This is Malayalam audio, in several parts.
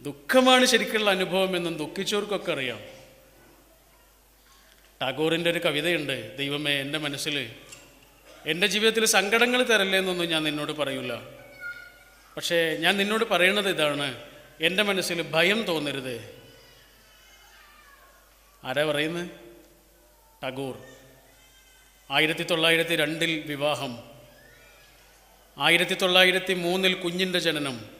ദുഃഖമാണ് ശരിക്കുള്ള അനുഭവം എന്നും ദുഃഖിച്ചവർക്കൊക്കെ അറിയാം. ടാഗോറിന്റെ ഒരു കവിതയുണ്ട് ദൈവമേ എന്റെ മനസ്സിൽ എന്റെ ജീവിതത്തിൽ സങ്കടങ്ങൾ തരല്ലേ എന്നൊന്നും ഞാൻ നിന്നോട് പറയൂല. പക്ഷേ ഞാൻ നിന്നോട് പറയുന്നത് ഇതാണ് എന്റെ മനസ്സിൽ ഭയം തോന്നരുത്. ആരാ പറയുന്നത് ടാഗോർ. ആയിരത്തി തൊള്ളായിരത്തി രണ്ടിൽ വിവാഹം. ആയിരത്തി തൊള്ളായിരത്തി മൂന്നിൽ കുഞ്ഞിന്റെ ജനനം.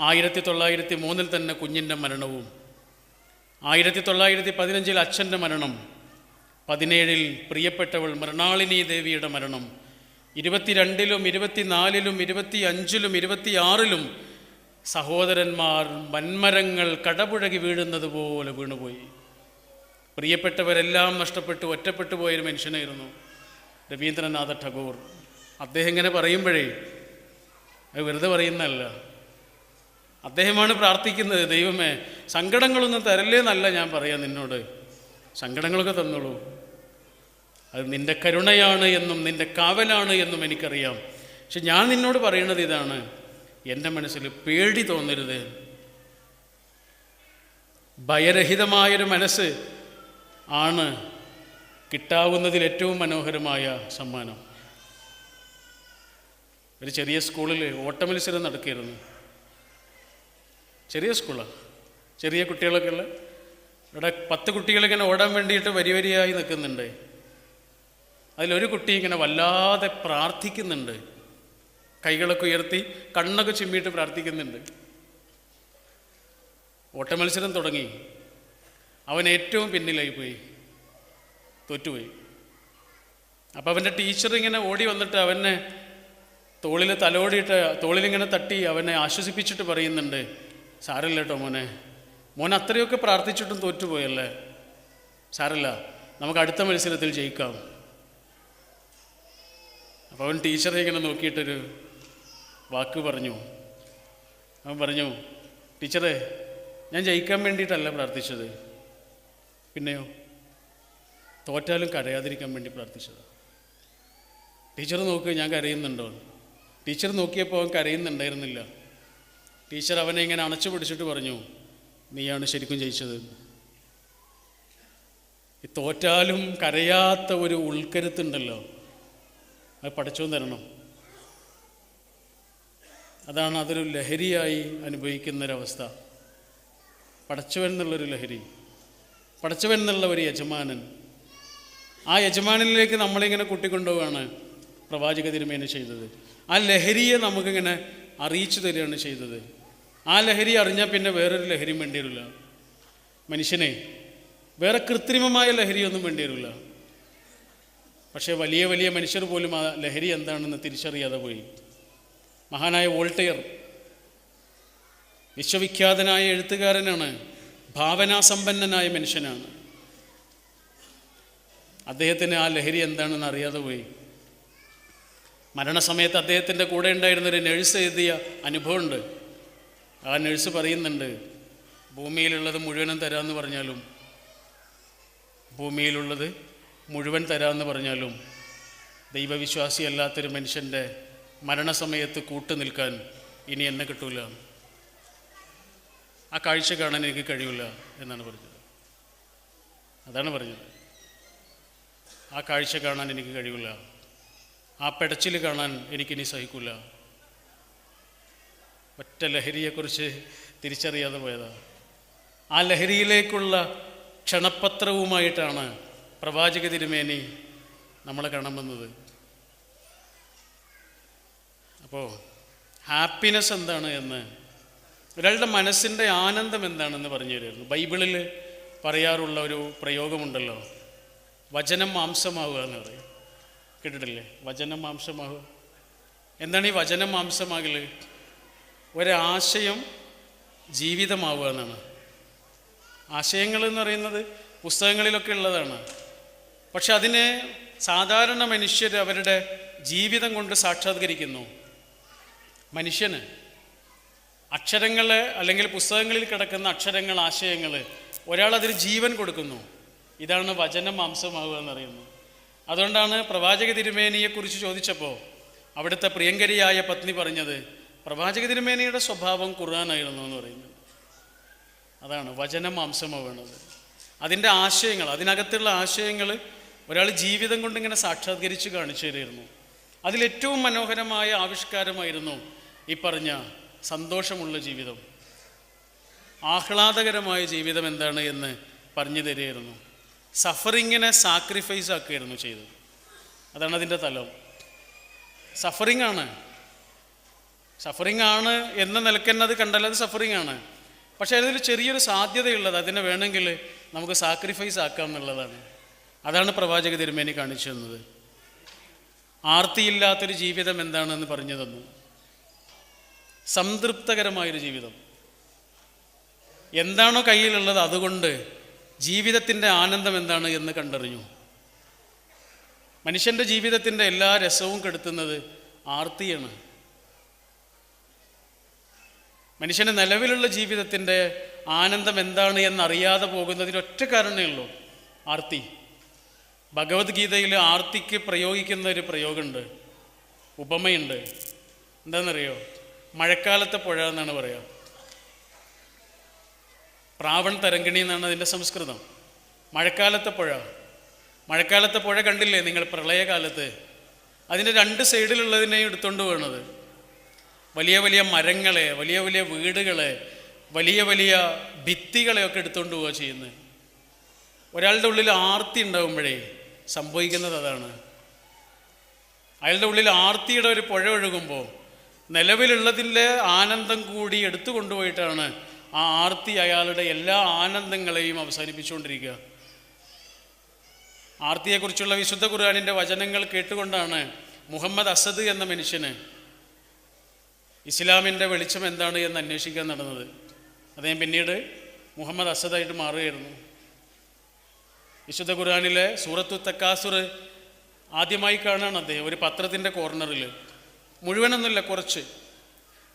ആയിരത്തി തൊള്ളായിരത്തി മൂന്നിൽ തന്നെ കുഞ്ഞിന്റെ മരണവും ആയിരത്തി തൊള്ളായിരത്തി പതിനഞ്ചിൽ അച്ഛന്റെ മരണം പതിനേഴിൽ പ്രിയപ്പെട്ടവൾ മൃണാളിനി ദേവിയുടെ മരണം ഇരുപത്തിരണ്ടിലും ഇരുപത്തിനാലിലും ഇരുപത്തി അഞ്ചിലും ഇരുപത്തിയാറിലും സഹോദരന്മാർ വൻമരങ്ങൾ കടപുഴകി വീഴുന്നത് പോലെ വീണുപോയി. പ്രിയപ്പെട്ടവരെല്ലാം നഷ്ടപ്പെട്ടു ഒറ്റപ്പെട്ടു പോയൊരു മനുഷ്യനായിരുന്നു രവീന്ദ്രനാഥ ടാഗോർ. അദ്ദേഹം ഇങ്ങനെ പറയുമ്പോഴേ അത് വെറുതെ പറയുന്നതല്ല. അദ്ദേഹമാണ് പ്രാർത്ഥിക്കുന്നത് ദൈവമേ സങ്കടങ്ങളൊന്നും തരല്ലേന്നല്ല ഞാൻ പറയാം നിന്നോട്. സങ്കടങ്ങളൊക്കെ തന്നോളൂ. അത് നിന്റെ കരുണയാണ് എന്നും നിന്റെ കാവലാണ് എന്നും എനിക്കറിയാം. പക്ഷെ ഞാൻ നിന്നോട് പറയുന്നത് ഇതാണ്. എന്റെ മനസ്സിൽ പേടി തോന്നരുത്. ഭയരഹിതമായൊരു മനസ്സ് ആണ് കിട്ടാവുന്നതിൽ ഏറ്റവും മനോഹരമായ സമ്മാനം. ഒരു ചെറിയ സ്കൂളിൽ ഓട്ടമത്സരം നടക്കുകയായിരുന്നു. ചെറിയ സ്കൂളാണ് ചെറിയ കുട്ടികളൊക്കെ ഉള്ള ഇവിടെ പത്ത് കുട്ടികളിങ്ങനെ ഓടാൻ വേണ്ടിയിട്ട് വരി വരിയായി നിൽക്കുന്നുണ്ട്. അതിലൊരു കുട്ടി ഇങ്ങനെ വല്ലാതെ പ്രാർത്ഥിക്കുന്നുണ്ട്. കൈകളൊക്കെ ഉയർത്തി കണ്ണൊക്കെ ചിമ്മിയിട്ട് പ്രാർത്ഥിക്കുന്നുണ്ട്. ഓട്ടമത്സരം തുടങ്ങി. അവൻ ഏറ്റവും പിന്നിലായി പോയി. തോറ്റുപോയി. അപ്പോൾ അവന്റെ ടീച്ചർ ഇങ്ങനെ ഓടി വന്നിട്ട് അവനെ തോളിൽ തലോടിയിട്ട് തോളിലിങ്ങനെ തട്ടി അവനെ ആശ്വസിപ്പിച്ചിട്ട് പറയുന്നുണ്ട് സാരല്ല കേട്ടോ മോനെ. മോൻ അത്രയൊക്കെ പ്രാർത്ഥിച്ചിട്ടും തോറ്റുപോയല്ലേ? സാരല്ല നമുക്ക് അടുത്ത മത്സരത്തിൽ ജയിക്കാം. അപ്പോൾ അവൻ ടീച്ചറെ ഇങ്ങനെ നോക്കിയിട്ടൊരു വാക്ക് പറഞ്ഞു. അവൻ പറഞ്ഞു ടീച്ചറെ ഞാൻ ജയിക്കാൻ വേണ്ടിയിട്ടല്ല പ്രാർത്ഥിച്ചത്. പിന്നെയോ? തോറ്റാലും കരയാതിരിക്കാൻ വേണ്ടി പ്രാർത്ഥിച്ചത്. ടീച്ചർ നോക്ക് ഞാൻ കരയുന്നുണ്ടോ? ടീച്ചർ നോക്കിയപ്പോൾ അവൻ കരയുന്നുണ്ടായിരുന്നില്ല. ടീച്ചർ അവനെ ഇങ്ങനെ അണച്ചു പിടിച്ചിട്ട് പറഞ്ഞു നീയാണ് ശരിക്കും ജയിച്ചത്. ഈ തോറ്റാലും കരയാത്ത ഒരു ഉൾക്കരുത്തുണ്ടല്ലോ. അത് പഠിച്ചു തരണം. അതാണ് അതൊരു ലഹരിയായി അനുഭവിക്കുന്നൊരവസ്ഥ. പടച്ചവൻ എന്നുള്ളൊരു ലഹരി. പടച്ചവൻ എന്നുള്ള ഒരു യജമാനൻ. ആ യജമാനിലേക്ക് നമ്മളിങ്ങനെ കൂട്ടിക്കൊണ്ടുപോവാണ് പ്രവാചക തിരുമേന ചെയ്തത്. ആ ലഹരിയെ നമുക്കിങ്ങനെ അറിയിച്ചു തരികയാണ് ചെയ്തത്. ആ ലഹരി അറിഞ്ഞാൽ പിന്നെ വേറൊരു ലഹരിയും വേണ്ടി വരില്ല. മനുഷ്യനെ വേറെ കൃത്രിമമായ ലഹരിയൊന്നും വേണ്ടി വരില്ല. പക്ഷേ വലിയ വലിയ മനുഷ്യർ പോലും ആ ലഹരി എന്താണെന്ന് തിരിച്ചറിയാതെ പോയി. മഹാനായ വോൾട്ടയർ വിശ്വവിഖ്യാതനായ എഴുത്തുകാരനാണ് ഭാവനാസമ്പന്നനായ മനുഷ്യനാണ്. അദ്ദേഹത്തിന് ആ ലഹരി എന്താണെന്ന് അറിയാതെ പോയി. മരണസമയത്ത് അദ്ദേഹത്തിന്റെ കൂടെ ഉണ്ടായിരുന്നൊരു നഴ്സ് എഴുതിയ അനുഭവമുണ്ട്. ആ നഴ്സ് പറയുന്നുണ്ട് ഭൂമിയിലുള്ളത് മുഴുവനും തരാമെന്ന് പറഞ്ഞാലും ഭൂമിയിലുള്ളത് മുഴുവൻ തരാമെന്ന് പറഞ്ഞാലും ദൈവവിശ്വാസി അല്ലാത്തൊരു മനുഷ്യന്റെ മരണസമയത്ത് കൂട്ടു നിൽക്കാൻ ഇനി എന്നെ കിട്ടൂല. ആ കാഴ്ച കാണാൻ എനിക്ക് കഴിയില്ല എന്നാണ് പറഞ്ഞത്. അതാണ് പറഞ്ഞത്. ആ കാഴ്ച കാണാൻ എനിക്ക് കഴിയില്ല ആ പെടച്ചിൽ കാണാൻ എനിക്കിനി സഹിക്കില്ല ഒറ്റ ലഹരിയെക്കുറിച്ച് തിരിച്ചറിയാതെ പോയതാണ് ആ ലഹരിയിലേക്കുള്ള ക്ഷണപത്രവുമായിട്ടാണ് പ്രവാചക തിരുമേനി നമ്മളെ കാണാൻ വന്നത്. അപ്പോൾ ഹാപ്പിനെസ് എന്താണ് എന്ന് ഒരാളുടെ മനസ്സിന്റെ ആനന്ദം എന്താണെന്ന് പറഞ്ഞു തരുമായിരുന്നു. ബൈബിളിൽ പറയാറുള്ള ഒരു പ്രയോഗമുണ്ടല്ലോ. വചനം മാംസമാവുക എന്ന് പറയും. കേട്ടിട്ടില്ലേ? വചനം മാംസമാവുക. എന്താണ് ഈ വചനം മാംസമാകൽ ഒരാശയം ജീവിതമാവുക എന്നാണ്. ആശയങ്ങൾ എന്ന് പറയുന്നത് പുസ്തകങ്ങളിലൊക്കെ ഉള്ളതാണ്. പക്ഷെ അതിനെ സാധാരണ മനുഷ്യർ അവരുടെ ജീവിതം കൊണ്ട് സാക്ഷാത്കരിക്കുന്നു. മനുഷ്യന് അക്ഷരങ്ങൾ അല്ലെങ്കിൽ പുസ്തകങ്ങളിൽ കിടക്കുന്ന അക്ഷരങ്ങൾ ആശയങ്ങൾ ഒരാൾ അതിന് ജീവൻ കൊടുക്കുന്നു. ഇതാണ് വചനം മാംസമാവുക എന്നറിയുന്നത് അതുകൊണ്ടാണ് പ്രവാചക തിരുമേനിയെക്കുറിച്ച് ചോദിച്ചപ്പോൾ അവിടുത്തെ പ്രിയങ്കരിയായ പത്നി പറഞ്ഞത് പ്രവാചക തിരുമേനയുടെ സ്വഭാവം ഖുർആനായിരുന്നു എന്ന് പറയുന്നത്. അതാണ് വചനം മാംസമാവേണത് അതിന്റെ ആശയങ്ങൾ അതിനകത്തുള്ള ആശയങ്ങൾ ഒരാൾ ജീവിതം കൊണ്ട് ഇങ്ങനെ സാക്ഷാത്കരിച്ച് കാണിച്ചു തരുമായിരുന്നു അതിലേറ്റവും മനോഹരമായ ആവിഷ്കാരമായിരുന്നു ഈ പറഞ്ഞ സന്തോഷമുള്ള ജീവിതം. ആഹ്ലാദകരമായ ജീവിതം എന്താണ് എന്ന് പറഞ്ഞു തരികയായിരുന്നു സഫറിങ്ങിനെ സാക്രിഫൈസ് ആക്കുകയായിരുന്നു ചെയ്തത്. അതാണ് അതിന്റെ തലം. സഫറിങ്ങാണ് ആണ് സഫറിങ് ആണ് എന്ന നിലക്കെന്നത് കണ്ടാൽ അത് സഫറിങ് ആണ്. പക്ഷേ അതിൽ ചെറിയൊരു സാധ്യതയുള്ളത് അതിനെ വേണമെങ്കിൽ നമുക്ക് സാക്രിഫൈസ് ആക്കാം എന്നുള്ളതാണ്. അതാണ് പ്രവാചക തിരുമേനി കാണിച്ചു തന്നത്. ആർത്തിയില്ലാത്തൊരു ജീവിതം എന്താണെന്ന് പറഞ്ഞു തന്നു. സംതൃപ്തകരമായൊരു ജീവിതം. എന്താണോ കയ്യിലുള്ളത് അതുകൊണ്ട് ജീവിതത്തിന്റെ ആനന്ദം എന്താണ് എന്ന് കണ്ടറിഞ്ഞു. മനുഷ്യന്റെ ജീവിതത്തിന്റെ എല്ലാ രസവും കെടുത്തുന്നത് ആർത്തിയാണ്. മനുഷ്യന്റെ നിലവിലുള്ള ജീവിതത്തിന്റെ ആനന്ദം എന്താണ് എന്നറിയാതെ പോകുന്നതിന് ഒറ്റ കാരണമേ ഉള്ളൂ. ആർത്തി. ഭഗവത്ഗീതയിൽ ആർത്തിക്ക് പ്രയോഗിക്കുന്ന ഒരു പ്രയോഗമുണ്ട് ഉപമയുണ്ട്. എന്താണെന്നറിയോ മഴക്കാലത്തെ പുഴ എന്നാണ് പറയുക പ്രാവൺ തരങ്കിണി എന്നാണ് അതിന്റെ സംസ്കൃതം. മഴക്കാലത്തെ പുഴ. മഴക്കാലത്തെ പുഴ കണ്ടില്ലേ നിങ്ങൾ പ്രളയകാലത്ത്? അതിന്റെ രണ്ട് സൈഡിലുള്ളതിനെയും എടുത്തുകൊണ്ട് പോകുന്നത് വലിയ വലിയ മരങ്ങളെ വലിയ വലിയ വീടുകളെ വലിയ വലിയ ഭിത്തികളെയൊക്കെ എടുത്തുകൊണ്ട് പോവുക ചെയ്യുന്നത് ഒരാളുടെ ഉള്ളിൽ ആർത്തി ഉണ്ടാകുമ്പോഴേ സംഭവിക്കുന്നത് അതാണ്. അയാളുടെ ഉള്ളിൽ ആർത്തിയുടെ ഒരു പുഴ ഒഴുകുമ്പോൾ നിലവിലുള്ളതിന്റെ ആനന്ദം കൂടി എടുത്തു കൊണ്ടുപോയിട്ടാണ് ആ ആർത്തി അയാളുടെ എല്ലാ ആനന്ദങ്ങളെയും അവസാനിപ്പിച്ചുകൊണ്ടിരിക്കുക. ആർത്തിയെക്കുറിച്ചുള്ള വിശുദ്ധ ഖുർആാനിന്റെ വചനങ്ങൾ കേട്ടുകൊണ്ടാണ് മുഹമ്മദ് അസദ് എന്ന മനുഷ്യന് ഇസ്ലാമിന്റെ വെളിച്ചം എന്താണ് എന്ന് അന്വേഷിക്കാൻ നടന്നത്? അദ്ദേഹം പിന്നീട് മുഹമ്മദ് അസദായിട്ട് മാറുകയായിരുന്നു. വിശുദ്ധ ഖുർആാനിലെ സൂറത്തു തക്കാസുർ ആദ്യമായി കാണാണ് അദ്ദേഹം ഒരു പത്രത്തിന്റെ കോർണറിൽ മുഴുവനൊന്നുമില്ല കുറച്ച്.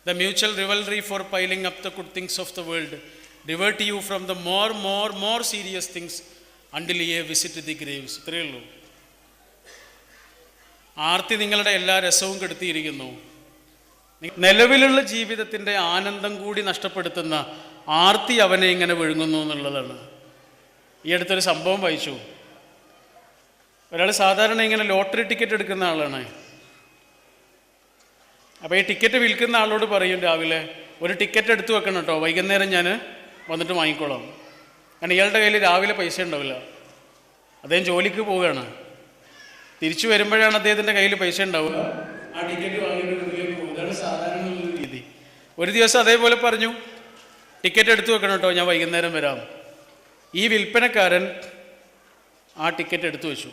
The mutual rivalry for piling up the good things of the world. Divert you from the more more more serious things until a visit the graves. ഇത്രയേ ഉള്ളൂ. ആർത്തി നിങ്ങളുടെ എല്ലാ രസവും കെടുത്തിയിരിക്കുന്നു. നിലവിലുള്ള ജീവിതത്തിന്റെ ആനന്ദം കൂടി നഷ്ടപ്പെടുത്തുന്ന ആർത്തി അവനെ ഇങ്ങനെ വിഴുങ്ങുന്നു എന്നുള്ളതാണ്. ഈ അടുത്തൊരു സംഭവം വായിച്ചു. ഒരാൾ സാധാരണ ഇങ്ങനെ ലോട്ടറി ടിക്കറ്റ് എടുക്കുന്ന ആളാണ്. അപ്പോൾ ഈ ടിക്കറ്റ് വിൽക്കുന്ന ആളോട് പറയും രാവിലെ ഒരു ടിക്കറ്റ് എടുത്തു വെക്കണം കേട്ടോ വൈകുന്നേരം ഞാൻ വന്നിട്ട് വാങ്ങിക്കോളാം. കാരണം ഇയാളുടെ കയ്യിൽ രാവിലെ പൈസ ഉണ്ടാവില്ല. അദ്ദേഹം ജോലിക്ക് പോവുകയാണ്. തിരിച്ചു വരുമ്പോഴാണ് അദ്ദേഹത്തിന്റെ കയ്യിൽ പൈസ ഉണ്ടാവുക. ആ ടിക്കറ്റ് വാങ്ങിയിട്ട് വീട്ടിലേക്ക് പോകും ഇതാണ് സാധാരണ ഉള്ള രീതി ഒരു ദിവസം അതേപോലെ പറഞ്ഞു ടിക്കറ്റ് എടുത്തു വെക്കണം കേട്ടോ ഞാൻ വൈകുന്നേരം വരാം. ഈ വിൽപ്പനക്കാരൻ ആ ടിക്കറ്റ് എടുത്തു വെച്ചു.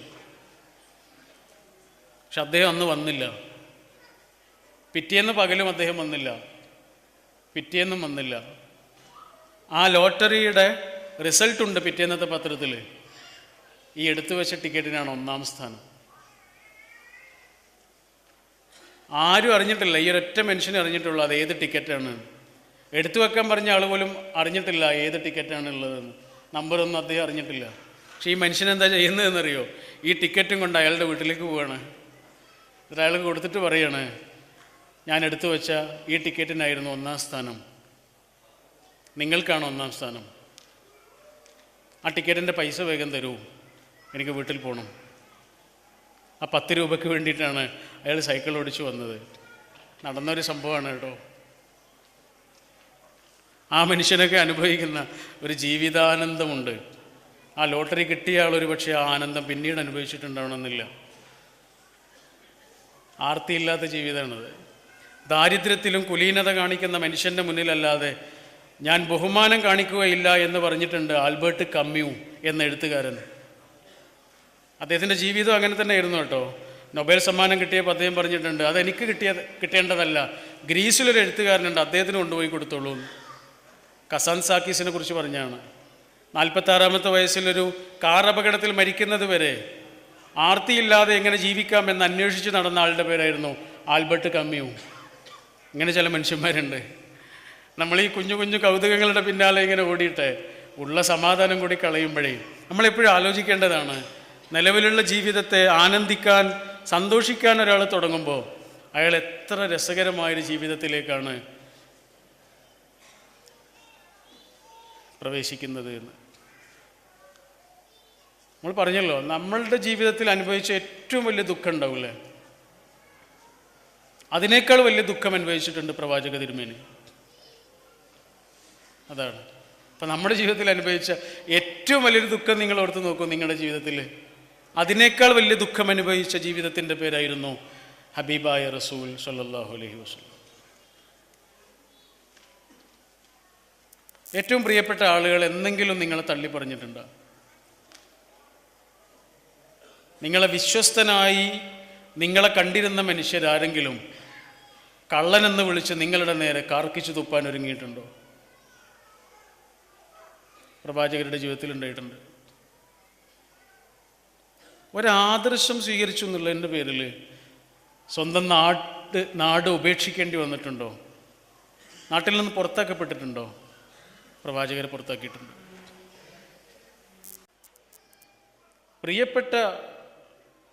പക്ഷെ അദ്ദേഹം അന്ന് വന്നില്ല. പിറ്റേന്ന് പകലും അദ്ദേഹം വന്നില്ല. പിറ്റേന്നും വന്നില്ല. ആ ലോട്ടറിയുടെ റിസൾട്ടുണ്ട് പിറ്റേന്നത്തെ പത്രത്തിൽ ഈ എടുത്തു വെച്ച ടിക്കറ്റിനാണ് ഒന്നാം സ്ഥാനം. ആരും അറിഞ്ഞിട്ടില്ല. ഈ ഒരൊറ്റ മനുഷ്യനെ അറിഞ്ഞിട്ടുള്ളൂ അത് ഏത് ടിക്കറ്റാണ്. എടുത്തു വെക്കാൻ പറഞ്ഞ ആൾ പോലും അറിഞ്ഞിട്ടില്ല ഏത് ടിക്കറ്റാണ് ഉള്ളതെന്ന്. നമ്പറൊന്നും അദ്ദേഹം അറിഞ്ഞിട്ടില്ല. പക്ഷേ ഈ മനുഷ്യൻ എന്താ ചെയ്യുന്നതെന്നറിയോ? ഈ ടിക്കറ്റും കൊണ്ട് അയാളുടെ വീട്ടിലേക്ക് പോവാണ്. എന്നിട്ട് കൊടുത്തിട്ട് പറയാണ് ഞാൻ എടുത്തു വെച്ച ഈ ടിക്കറ്റിനായിരുന്നു ഒന്നാം സ്ഥാനം. നിങ്ങൾക്കാണ് ഒന്നാം സ്ഥാനം. ആ ടിക്കറ്റിന്റെ പൈസ വേഗം തരൂ. എനിക്ക് വീട്ടിൽ പോകണം ആ പത്ത് രൂപയ്ക്ക് വേണ്ടിയിട്ടാണ് അയാൾ സൈക്കിൾ ഓടിച്ചു വന്നത്. നടന്നൊരു സംഭവമാണ് കേട്ടോ. ആ മനുഷ്യനൊക്കെ അനുഭവിക്കുന്ന ഒരു ജീവിതാനന്ദമുണ്ട്. ആ ലോട്ടറി കിട്ടിയ ആൾ ഒരു പക്ഷേ ആ ആനന്ദം പിന്നീട് അനുഭവിച്ചിട്ടുണ്ടാവണമെന്നില്ല. ആർത്തിയില്ലാത്ത ജീവിതമാണത്. ദാരിദ്ര്യത്തിലും കുലീനത കാണിക്കുന്ന മനുഷ്യന്റെ മുന്നിലല്ലാതെ ഞാൻ ബഹുമാനം കാണിക്കുകയില്ല എന്ന് പറഞ്ഞിട്ടുണ്ട് ആൽബർട്ട് കമ്മ്യൂ എന്ന എഴുത്തുകാരൻ. അദ്ദേഹത്തിന്റെ ജീവിതം അങ്ങനെ തന്നെ ആയിരുന്നു കേട്ടോ. നൊബേൽ സമ്മാനം കിട്ടിയപ്പോൾ അദ്ദേഹം പറഞ്ഞിട്ടുണ്ട് അതെനിക്ക് കിട്ടിയ കിട്ടേണ്ടതല്ല. ഗ്രീസിലൊരു എഴുത്തുകാരനുണ്ട് അദ്ദേഹത്തിന് കൊണ്ടുപോയി കൊടുത്തോളൂ കസാൻ സാക്കീസിനെ കുറിച്ച് പറഞ്ഞാണ്. നാൽപ്പത്താറാമത്തെ വയസ്സിലൊരു കാർ അപകടത്തിൽ മരിക്കുന്നത് വരെ ആർത്തിയില്ലാതെ എങ്ങനെ ജീവിക്കാം എന്ന് അന്വേഷിച്ച് നടന്ന ആളുടെ പേരായിരുന്നു ആൽബർട്ട് കമ്മ്യൂ. ഇങ്ങനെ ചില മനുഷ്യന്മാരുണ്ട്. നമ്മൾ ഈ കുഞ്ഞു കുഞ്ഞു കൗതുകങ്ങളുടെ പിന്നാലെ ഇങ്ങനെ ഓടിയിട്ട് ഉള്ള സമാധാനം കൂടി കളയുമ്പോഴേ നമ്മളെപ്പോഴും ആലോചിക്കേണ്ടതാണ് നിലവിലുള്ള ജീവിതത്തെ ആനന്ദിക്കാൻ സന്തോഷിക്കാൻ ഒരാൾ തുടങ്ങുമ്പോൾ അയാൾ എത്ര രസകരമായൊരു ജീവിതത്തിലേക്കാണ് പ്രവേശിക്കുന്നത് എന്ന്. നമ്മൾ പറഞ്ഞല്ലോ നമ്മളുടെ ജീവിതത്തിൽ അനുഭവിച്ച ഏറ്റവും വലിയ ദുഃഖം ഉണ്ടാവില്ലേ? അതിനേക്കാൾ വലിയ ദുഃഖം അനുഭവിച്ചിട്ടുണ്ട് പ്രവാചക തിരുമേനി. അതാണ്. അപ്പം നമ്മുടെ ജീവിതത്തിൽ അനുഭവിച്ച ഏറ്റവും വലിയൊരു ദുഃഖം നിങ്ങൾ ഓർത്ത് നോക്കൂ നിങ്ങളുടെ ജീവിതത്തിൽ. അതിനേക്കാൾ വലിയ ദുഃഖം അനുഭവിച്ച ജീവിതത്തിന്റെ പേരായിരുന്നു ഹബീബായ റസൂൽ സല്ലാഹു അലഹി വസ്ലം ഏറ്റവും പ്രിയപ്പെട്ട ആളുകൾ എന്തെങ്കിലും നിങ്ങളെ തള്ളി പറഞ്ഞിട്ടുണ്ടോ? നിങ്ങളെ വിശ്വസ്തനായി നിങ്ങളെ കണ്ടിരുന്ന മനുഷ്യരാരെങ്കിലും കള്ളനെന്ന് വിളിച്ച് നിങ്ങളുടെ നേരെ കാർക്കിച്ചു തുപ്പാൻ ഒരുങ്ങിയിട്ടുണ്ടോ? പ്രവാചകരുടെ ജീവിതത്തിൽ ഉണ്ടായിട്ടുണ്ട്. ഒരാദർശം സ്വീകരിച്ചു എന്നുള്ളതിന്റെ പേരിൽ സ്വന്തം നാട്ട് നാട് ഉപേക്ഷിക്കേണ്ടി വന്നിട്ടുണ്ടോ? നാട്ടിൽ നിന്ന് പുറത്താക്കപ്പെട്ടിട്ടുണ്ടോ? പ്രവാചകരെ പുറത്താക്കിയിട്ടുണ്ടോ. പ്രിയപ്പെട്ട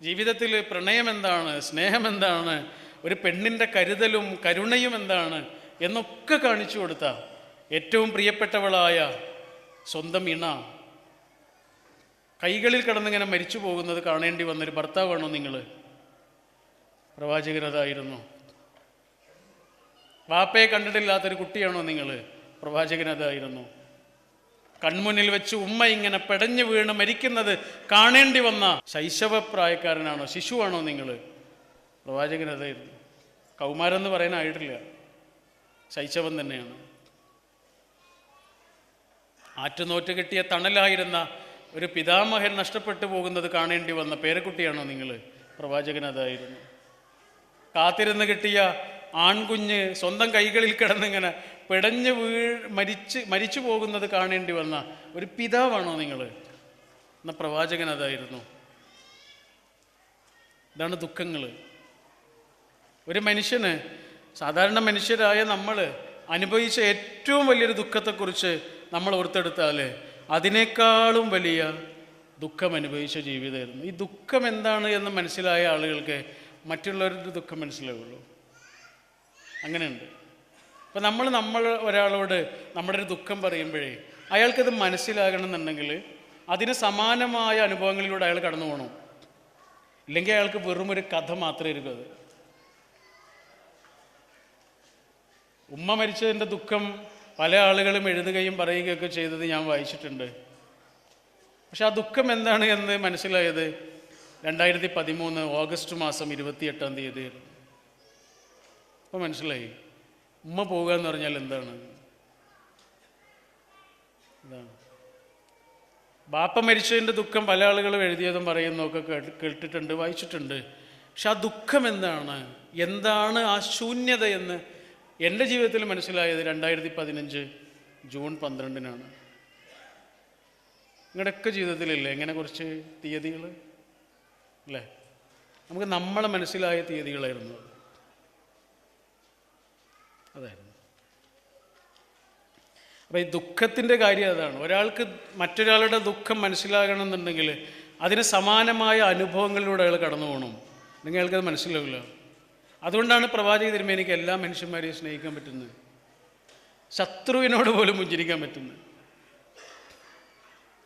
ജീവിതത്തിൽ പ്രണയം എന്താണ്? സ്നേഹം എന്താണ്? ഒരു പെണ്ണിന്റെ കരുതലും കരുണയും എന്താണ്? എന്നൊക്കെ കാണിച്ചു കൊടുത്ത ഏറ്റവും പ്രിയപ്പെട്ടവളായ സ്വന്തം ഇണ കൈകളിൽ കിടന്നിങ്ങനെ മരിച്ചു പോകുന്നത് കാണേണ്ടി വന്നൊരു ഭർത്താവാണോ നിങ്ങൾ? പ്രവാചകനതായിരുന്നു വാപ്പയെ കണ്ടിട്ടില്ലാത്തൊരു കുട്ടിയാണോ നിങ്ങൾ? പ്രവാചകനതായിരുന്നു കൺമുന്നിൽ വെച്ച് ഉമ്മ ഇങ്ങനെ പെടഞ്ഞു വീണ് മരിക്കുന്നത് കാണേണ്ടി വന്ന ശൈശവ പ്രായക്കാരനാണോ ശിശുവാണോ നിങ്ങൾ? പ്രവാചകനതായിരുന്നു കൗമാരം എന്ന് പറയാനായിട്ടില്ല ശൈശവം തന്നെയാണ്. ആറ്റുനോറ്റ് കിട്ടിയ തണലായിരുന്ന ഒരു പിതാമഹൻ നഷ്ടപ്പെട്ടു പോകുന്നത് കാണേണ്ടി വന്ന പേരക്കുട്ടിയാണോ നിങ്ങൾ? പ്രവാചകനതായിരുന്നു. കാത്തിരുന്ന് കിട്ടിയ ആൺകുഞ്ഞ് സ്വന്തം കൈകളിൽ കിടന്നിങ്ങനെ പിടഞ്ഞ് വീ മരിച്ച് മരിച്ചു പോകുന്നത് കാണേണ്ടി വന്ന ഒരു പിതാവാണോ നിങ്ങൾ? എന്ന പ്രവാചകൻ അതായിരുന്നു ഇതാണ് ദുഃഖങ്ങൾ ഒരു മനുഷ്യന് സാധാരണ മനുഷ്യരായ നമ്മൾ അനുഭവിച്ച ഏറ്റവും വലിയൊരു ദുഃഖത്തെക്കുറിച്ച് നമ്മൾ ഓർത്തെടുത്താൽ അതിനേക്കാളും വലിയ ദുഃഖം അനുഭവിച്ച ജീവിതമായിരുന്നു. ഈ ദുഃഖം എന്താണ് എന്ന് മനസ്സിലായ ആളുകൾക്ക് മറ്റുള്ളവരുടെ ദുഃഖം മനസ്സിലാവുള്ളൂ. അങ്ങനെയുണ്ട്. അപ്പം നമ്മൾ നമ്മൾ ഒരാളോട് നമ്മുടെ ഒരു ദുഃഖം പറയുമ്പോഴേ അയാൾക്കത് മനസ്സിലാകണമെന്നുണ്ടെങ്കിൽ അതിന് സമാനമായ അനുഭവങ്ങളിലൂടെ അയാൾ കടന്നു പോകണം. ഇല്ലെങ്കിൽ അയാൾക്ക് വെറും ഒരു കഥ മാത്രമേ ഇരിക്കും അത്. ഉമ്മ മരിച്ചതിന്റെ ദുഃഖം പല ആളുകളും എഴുതുകയും പറയുകയൊക്കെ ചെയ്തത് ഞാൻ വായിച്ചിട്ടുണ്ട്. പക്ഷെ ആ ദുഃഖം എന്താണ് എന്ന് മനസ്സിലായത്? രണ്ടായിരത്തി പതിമൂന്ന് ഓഗസ്റ്റ് മാസം ഇരുപത്തിയെട്ടാം തീയതി. അപ്പോൾ മനസ്സിലായി. ഉമ്മ പോവുക എന്ന് പറഞ്ഞാൽ എന്താണ്? ബാപ്പ മരിച്ചതിന്റെ ദുഃഖം പല ആളുകളും എഴുതിയതും പറയുന്നതൊക്കെ കേട്ടിട്ടുണ്ട് വായിച്ചിട്ടുണ്ട്. പക്ഷെ ആ ദുഃഖം എന്താണ്? എന്താണ് ആ ശൂന്യത എന്ന് എന്റെ ജീവിതത്തിൽ മനസ്സിലായത് രണ്ടായിരത്തി പതിനഞ്ച് ജൂൺ പന്ത്രണ്ടിനാണ്. നിങ്ങളുടെയൊക്കെ ജീവിതത്തിലില്ലേ? എങ്ങനെ കുറച്ച് തീയതികൾ അല്ലേ? നമുക്ക് നമ്മളെ മനസ്സിലായ തീയതികളായിരുന്നു. അത്. അതായിരുന്നു. അപ്പം ഈ ദുഃഖത്തിന്റെ കാര്യം അതാണ്. ഒരാൾക്ക് മറ്റൊരാളുടെ ദുഃഖം മനസ്സിലാകണമെന്നുണ്ടെങ്കിൽ അതിന് സമാനമായ അനുഭവങ്ങളിലൂടെ അയാൾ കടന്നു പോകണം അല്ലെങ്കിൽ അത് മനസ്സിലാവില്ല. അതുകൊണ്ടാണ് പ്രവാചക തിരുമേനിക്ക് എല്ലാ മനുഷ്യന്മാരെയും സ്നേഹിക്കാൻ പറ്റുന്നത്. ശത്രുവിനോട് പോലും പുഞ്ചിരിക്കാൻ പറ്റുന്നത്.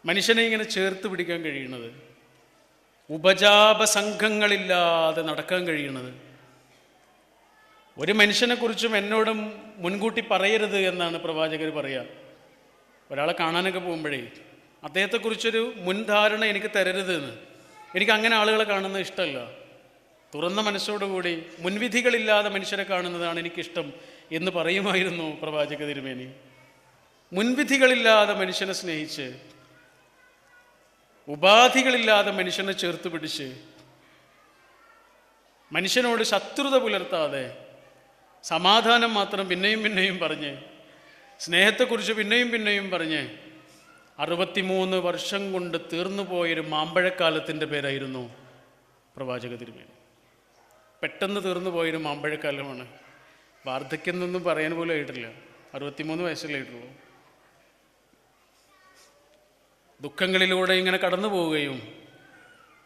മനുഷ്യനെ ഇങ്ങനെ ചേർത്ത് പിടിക്കാൻ കഴിയുന്നത്. ഉപജാപ സംഘങ്ങളില്ലാതെ നടക്കാൻ കഴിയുന്നത്. ഒരു മനുഷ്യനെക്കുറിച്ചും എന്നോടും മുൻകൂട്ടി പറയരുത് എന്നാണ് പ്രവാചകർ പറയുക ഒരാളെ കാണാനൊക്കെ പോകുമ്പോഴേ അദ്ദേഹത്തെക്കുറിച്ചൊരു മുൻധാരണ എനിക്ക് തരരുത് എന്ന്. എനിക്ക് അങ്ങനെ ആളുകളെ കാണുന്നത് ഇഷ്ടമല്ല. തുറന്ന മനസ്സോടുകൂടി മുൻവിധികളില്ലാതെ മനുഷ്യരെ കാണുന്നതാണ് എനിക്കിഷ്ടം എന്ന് പറയുമായിരുന്നു പ്രവാചക തിരുമേനി. മുൻവിധികളില്ലാതെ മനുഷ്യനെ സ്നേഹിച്ച് ഉപാധികളില്ലാതെ മനുഷ്യനെ ചേർത്ത് പിടിച്ച് മനുഷ്യനോട് ശത്രുത പുലർത്താതെ സമാധാനം മാത്രം പിന്നെയും പിന്നെയും പറഞ്ഞ് സ്നേഹത്തെക്കുറിച്ച് പിന്നെയും പിന്നെയും പറഞ്ഞ് അറുപത്തിമൂന്ന് വർഷം കൊണ്ട് തീർന്നു പോയൊരു മാമ്പഴക്കാലത്തിന്റെ പേരായിരുന്നു പ്രവാചക തിരുമേനി. പെട്ടെന്ന് തീർന്നു പോയൊരു മാമ്പഴക്കാലമാണ്. വാർദ്ധക്യം എന്നൊന്നും പറയാൻ പോലും ആയിട്ടില്ല. അറുപത്തിമൂന്ന് വയസ്സല്ലേ ആയിട്ടുള്ളൂ. ദുഃഖങ്ങളിലൂടെ ഇങ്ങനെ കടന്നു പോവുകയും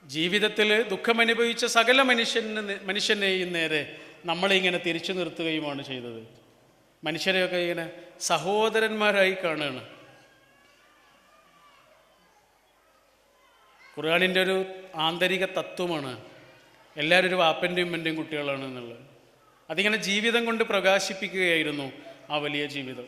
ജീവിതത്തിൽ ദുഃഖമനുഭവിച്ച സകല മനുഷ്യന് മനുഷ്യനെയും നേരെ നമ്മളെ ഇങ്ങനെ തിരിച്ചു നിർത്തുകയുമാണ് ചെയ്തത്. മനുഷ്യരെയൊക്കെ ഇങ്ങനെ സഹോദരന്മാരായി കാണുകയാണ്. ഖുർആാനിന്റെ ഒരു ആന്തരിക തത്വമാണ് എല്ലാവരും ഒരു വാപ്പന്റെയും ഉമ്മന്റെയും കുട്ടികളാണ് എന്നുള്ളത് അതിങ്ങനെ ജീവിതം കൊണ്ട് പ്രകാശിപ്പിക്കുകയായിരുന്നു ആ വലിയ ജീവിതം.